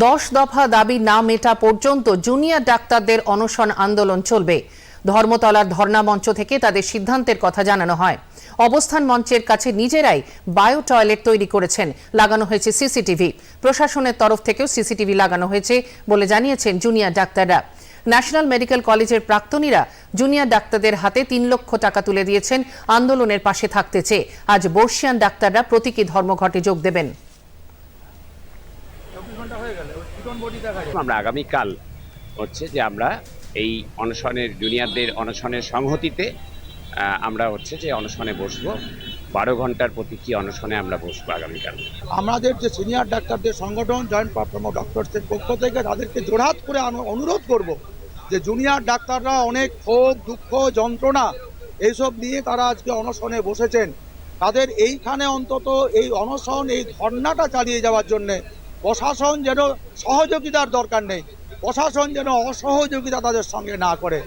দশ দফা দাবি না মেটা পর্যন্ত জুনিয়র ডাক্তারদের অনশন আন্দোলন চলবে। ধর্মতলার ধর্ণা মঞ্চ থেকে তাদের সিদ্ধান্তের কথা জানানো হয়। অবস্থান মঞ্চের কাছে নিজেরাই বায়ো টয়লেট তৈরি করেছেন। লাগানো হয়েছে সিসিটিভি। প্রশাসনের তরফ থেকেও সিসিটিভি লাগানো হয়েছে বলে জানিয়েছেন জুনিয়র ডাক্তাররা। ন্যাশনাল মেডিকেল কলেজের প্রাক্তনীরা জুনিয়র ডাক্তারদের হাতে তিন লক্ষ টাকা তুলে দিয়েছেন। আন্দোলনের পাশে থাকতে চেয়ে আজ বর্ষিয়ান ডাক্তাররা প্রতীকী ধর্মঘটে যোগ দেবেন। আমরা আগামীকাল হচ্ছে যে আমরা এই অনশনের জুনিয়রদের অনশনের সংহতিতে আমরা হচ্ছে যে অনশনে বসবো। বারো ঘণ্টার প্রতি প্রতীকী অনশনে আমরা বসবো আগামীকাল। আমাদের যে সিনিয়র ডাক্তারদের সংগঠন জয়েন্ট পারফর্মার ডক্টরসের পক্ষ থেকে তাদেরকে জোরহাত করে অনুরোধ করব যে জুনিয়র ডাক্তাররা অনেক ক্ষোভ দুঃখ যন্ত্রণা এইসব নিয়ে তারা আজকে অনশনে বসেছেন। তাদের এইখানে অন্তত এই অনশন এই ধর্নাটা চালিয়ে যাওয়ার জন্যে প্রশাসন যেন সহযোগিতার দরকার নেই। প্রশাসন যেন অসহযোগিতা তাদের সঙ্গে না করে।